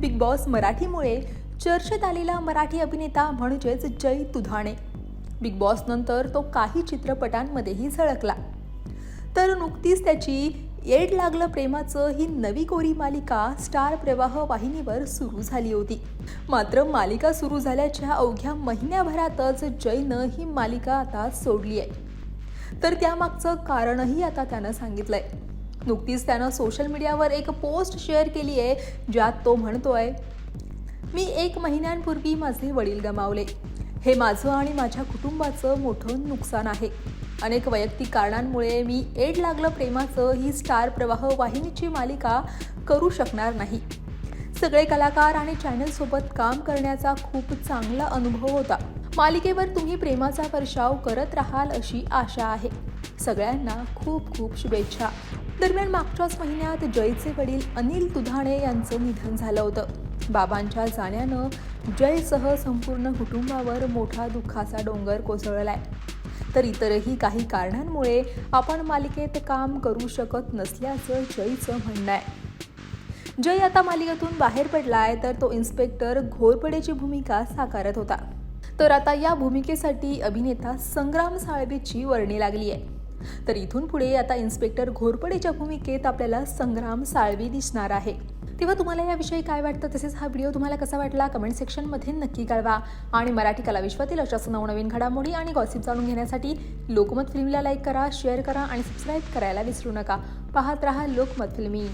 Big boss मराठीमुळे चर्चेत आलेला मराठी अभिनेता म्हणजेच जय तुधाणे. बिग बॉस नंतर तो काही चित्रपटांमध्येही झळकला. तर नुकतीच त्याची येड लागलं प्रेमाचं ही नवी कोरी मालिका स्टार प्रवाह वाहिनीवर सुरू झाली होती. मात्र मालिका सुरू झाल्याच्या अवघ्या महिन्याभरातच जयनं ही मालिका आता सोडली आहे तर त्यामागचं कारणही आता त्यानं सांगितलंय. नुकतीच त्यानं सोशल मीडियावर एक पोस्ट शेअर केली आहे ज्यात तो म्हणतोय मी एक महिन्यांपूर्वी माझे वडील गमावले. हे माझं आणि माझ्या कुटुंबाचं मोठं नुकसान आहे. अनेक वैयक्तिक कारणांमुळे मी एड लागलं प्रेमाचं ही स्टार प्रवाह वाहिनीची मालिका करू शकणार नाही. सगळे कलाकार आणि चॅनलसोबत काम करण्याचा खूप चांगला अनुभव होता. मालिकेवर तुम्ही प्रेमाचा वर्षाव करत राहाल अशी आशा आहे. सगळ्यांना खूप खूप शुभेच्छा. दरम्यान मागच्याच महिन्यात जयचे वडील अनिल तुधाणे यांचं निधन झालं होतं. बाबांच्या जाण्यानं जयसह संपूर्ण कुटुंबावर मोठा दुःखाचा डोंगर कोसळलाय. तर इतरही काही कारणांमुळे आपण मालिकेत काम करू शकत नसल्याचं जयचं म्हणणं आहे. जय आता मालिकेतून बाहेर पडलाय तर तो इन्स्पेक्टर घोरपडेची भूमिका साकारत होता. तर आता या भूमिकेसाठी अभिनेता संग्राम साळवेची वर्णी लागली आहे तर इथून पुढे आता इन्स्पेक्टर घोरपडेच्या भूमिकेत आपल्याला संग्राम साळवी दिसणार आहे. तेव्हा तुम्हाला याविषयी काय वाटतं? तसेच हा व्हिडिओ तुम्हाला कसा वाटला? कमेंट सेक्शनमध्ये नक्की कळवा. आणि मराठी कला विश्वातील अशाच नवनवीन घडामोडी आणि गॉसिप जाणून घेण्यासाठी लोकमत फिल्मला लाईक करा शेअर करा आणि सबस्क्राईब करायला विसरू नका. पाहत रहा लोकमत फिल्मी.